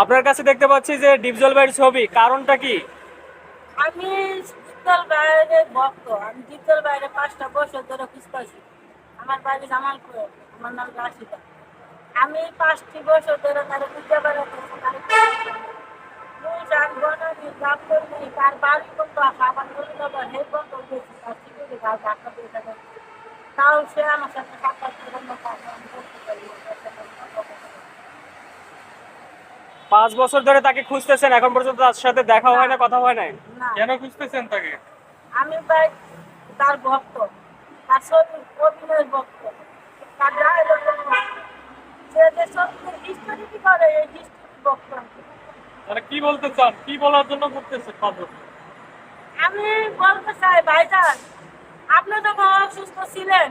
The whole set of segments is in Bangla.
আপনার কাছে দেখতে পাচ্ছি যে ডিপজল ভাইয়ের ছবি, কারণটা কি? আমি শীতল বাইরে ভক্ত, আমি শীতল বাইরে পাঁচটা বছর ধরে খুঁজতেছি। আমার বাড়ি জামালপুরে, আমার নাম রাশিদা। আমি পাঁচটি বছর ধরে তারা খুঁজতে বেড়াতেছি তারা বাড়ি করতো খাবার করি দেবো হে বন্ধ তার তাও সে আমার সাথে সাক্ষাৎ করে না তাকে আমি করতে পারি না, তার সাথে আমি কথা বলতে পারি না। পাঁচ বছর ধরে তাকে খুঁজতেছেন এখন পর্যন্ত তার সাথে দেখা হয় না কথা হয় নাই? না। কেন খুঁজতেছেন তাকে? আমি ভাই তার ভক্ত। তার ছবি অভিনয়ের ভক্ত। তার ডায়লগের সে যে সত্যি হিস্টোরি কি করে এই হিস্টোরি ভক্ত। মানে কি বলতে চান? কি বলার জন্য পাঁচ বছর আমি বলতে চাই ভাইজান আপনি যখন অসুস্থ ছিলেন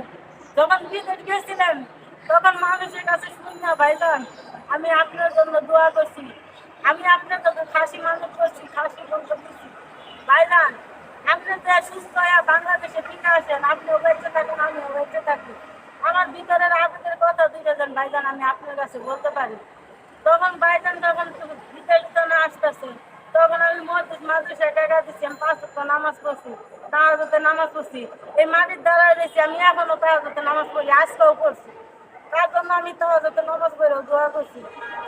যখন বিদেশ গেছিলেন তখন মানুষের কাছে শুনি না ভাইজান। আমি আপনার জন্য দোয়া করছি। আমি আপনার জন্য খাসি মানুষ করছি, খাসি বন্ধ করছি ভাইজান, আপনি যে সুস্থ হয়ে বাংলাদেশে ফিরে আসেন, আপনি বেঁচে থাকেন আমি বেঁচে থাকি। আমার ভিতরের আবেগের কথা দুইটা দেন ভাইজান, আমি আপনার কাছে বলতে পারি। তখন ভাইজান যখন বিতাড়িত না আসতেছে, তখন আমি মসজিদ, মাদ্রাসায় টাকা দিচ্ছি, আমি পাঁচ ওয়াক্ত নামাজ পড়ছি তাহাজতে নামাজ পড়ছি। এই মাটির দ্বারাই রয়েছি আমি এখনও তাহাজতে নামাজ পড়ি, আজকেও পড়ছি। তার জন্য আমি তাহাজতে নামাজ পড়েও দোয়া করছি।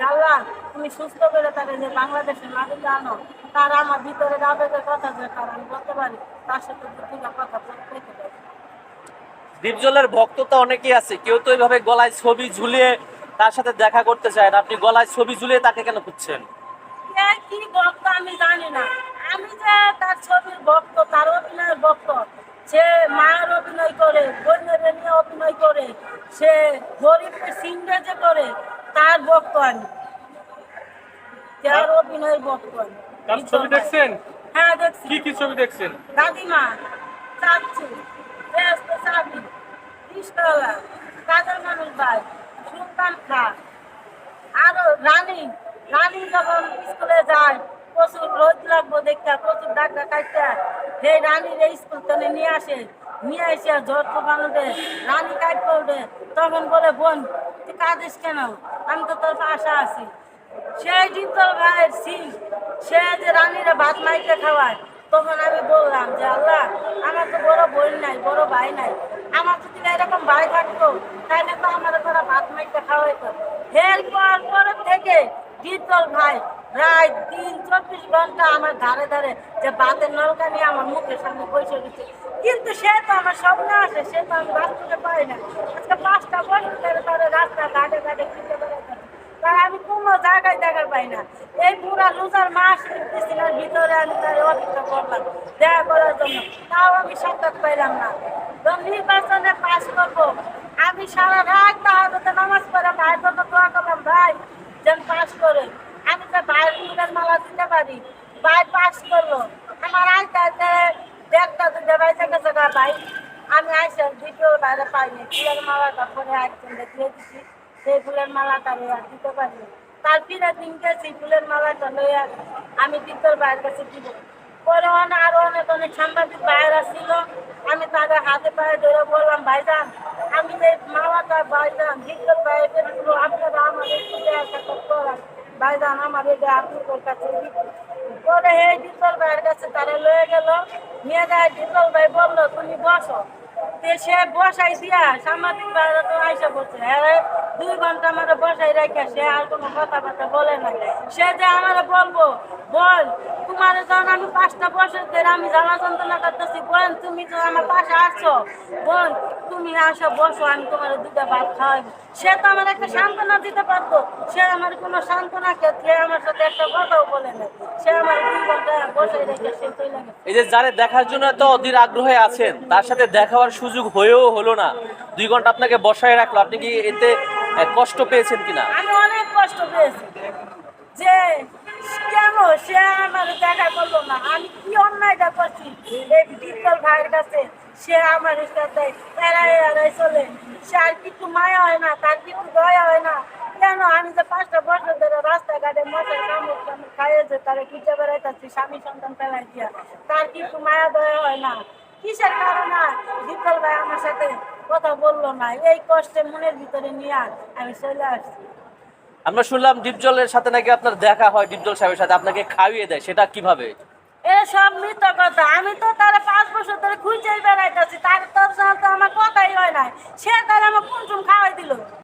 আল্লাহ তুমি সুস্থ করে তাকে যে বাংলাদেশের মাটিতে আনো তার আমার ভিতরের আবেগের কথা যে তার আমি বলতে পারি তার সাথে দুটো কথা বলতে পারি দীপজলের ভক্ত তো অনেকেই আছে কেউ তো এইভাবে গলায় ছবি ঝুলিয়ে তার সাথে দেখা করতে চায় না। আপনি গলায় ছবি ঝুলিয়ে তাকে কেন খুঁজছেন? কি ভক্ত আমি জানি না। আমি যে তার ছবির ভক্ত তার অভিনয়ের ভক্ত সে মায়ের অভিনয় করে বোনের করে। সে গরিবের সিংহে যে করে তার ভক্ত আমি তার অভিনয়ের ভক্ত আমি তার ছবি দেখছেন? হ্যাঁ দেখছি। কি কি ছবি দেখছেন? দাদিমা চাচু ব্যস্ত চাবি রিস্কাওয়ালা কাজের মানুষ ভাই সুলতান খা। আরও রানী রানী যখন স্কুলে যায় প্রচুর রোদ লাগবো দেখতে প্রচুর ডাক্তার কাটতে সেই রানীর স্কুল থেকে নিয়ে আসে। নিয়ে এসে ঝড় তুফান উঠে, রানী কাটতে উঠে। তখন বলে, বোন, তুই কাঁদিস কেন? আমি তো তোর পাশে আছি। সেই ডিপল ভাইয়ের সিং, সে যে রানীরা ভাত মাইকে খাওয়ায়, তখন আমি বললাম যে, আল্লাহ, আমার তো বড় বোন নাই, বড় ভাই নাই। আমার যদি এরকম ভাই থাকতো, তাহলে তো আমার তোরা ভাত মাইকে খাওয়াইতো। এরপর পরের থেকে ডিপল ভাই প্রায় তিন চব্বিশ ঘণ্টা আমার ধারে ধারে যে ভাতের নলকা নিয়ে আমার মুখের সামনে বসে গেছে কিন্তু সে তো আমার স্বপ্নে আসে, সে তো আমি বাস্তবে পাই না। আজকে পাঁচটা বছর ধরে তারা রাস্তা ঘাটে ঘাটে ঘুরতে বেড়াতে আমি কোনো জায়গায় দেখার পাই না। এই পুরা লুজার মাস ইন্টারেস্টিংয়ের ভিতরে আমি তার অপেক্ষা করলাম, দেখা করার জন্য। তাও আমি সাক্ষাৎ পাইলাম না। তো নির্বাচনে পাস করব। আমি সারা রাত তাহাজতে নামাজ পড়ে ভাইয়ের জন্য দোয়া করলাম, ভাই, যেন পাস করে আমি তো ভাইয়ের ফুলের মালা দিতে ভাই পাস করল আমার আইতে আইতে দুটো ভাই থেকে জায়গা ভাই আমি আইসে দ্বিতীয় বাইরে পাইনি ফুলের মালাটা পরে একজন দিয়ে দিচ্ছি সেই ফুলের মালাটা লইয়া দিতে পারি তার ফিরে দিন গেছি, ফুলের মালাটা লইয়া আমি দ্বিতীয় বাইরের কাছে দিব। পরে অনেক আরও অনেক অনেক সাংবাদিক বাইরা ছিল। আমি তাদের হাতে পায়ে ধরে বললাম, ভাইজান, আমি যে মালাটা ভাইজান দ্বিতীয় বাইরের আপনারা আমাদের দেওয়ার সাথে করান। ভাইজান আমার এটা আপনাদের কাছে। পরে এই ডিপল ভাইয়ের কাছে তারা লয়ে গেল নিয়ে যায় ডিপল ভাই বলল, তুমি বসো সে বসাই দিয়া সাংবাদিক বাইরে তো আইসা বলছে হ্যাঁ দুই ঘণ্টা আমার বসাই রেখে সে আর কোনো কথাবার্তা বলে না সে যে আমার বলব বল তোমার যখন আমি পাঁচটা বছর ধরে আমি জ্বালা যন্ত্রণা করতেছি, বোন, তুমি তো আমার পাশে আসছো বোন, তুমি আসো, বসো, আমি তোমার দুটো ভাত খাওয়াবো সে তো আমার একটা সান্ত্বনা দিতে পারতো। সে আমার কোনো সান্ত্বনা ক্ষেত্রে আমার সাথে একটা কথাও বলে না সে আমার দুই ঘণ্টা বসাই রেখে সে এই যে যারা দেখার জন্য এত অধীর আগ্রহে আছেন, তার সাথে দেখা হওয়ার সুযোগ হয়েও হলো না। দুই ঘণ্টা আপনাকে বসায় রাখল। আপনি কি এতে কষ্ট পেয়েছেন কিনা? আমি অনেক কষ্ট পেয়েছি। যে কেন সে আমার দেখা করল না? আমি কি অন্যায়টা করছি? এই ডিপল ভাইয়ের কাছে সে আমার সাথে এড়াই এড়াই চলে। সে আর কিছু মায়া হয় না, তার কিছু দয়া হয় না। কেন আমি যে পাঁচটা বছর ধরে রাস্তাঘাটে মশার কামড় কামড় খাইয়েছে তারে খুঁজে বেড়াইতেছি, স্বামী সন্তান ফেলাই দিয়া, তার কিছু মায়া দয়া হয় না। কিসের কারণে? আমার সাথে কথা বলল না। এই কষ্টে মনের ভিতরে নিয়ে আমি চলে আসছি। আমরা শুনলাম ডিপজলের সাথে নাকি আপনার দেখা হয় ডিপজল সাহেবের সাথে। আপনাকে খাইয়ে দেয় সেটা কীভাবে? এসব মিথ্য কথা। আমি তো তারা পাঁচ বছর ধরে খুঁজেই বেড়াইতেছি। তার তোর সাথে আমার কথাই হয় না সে তার আমার কোন খাওয়াই দিল।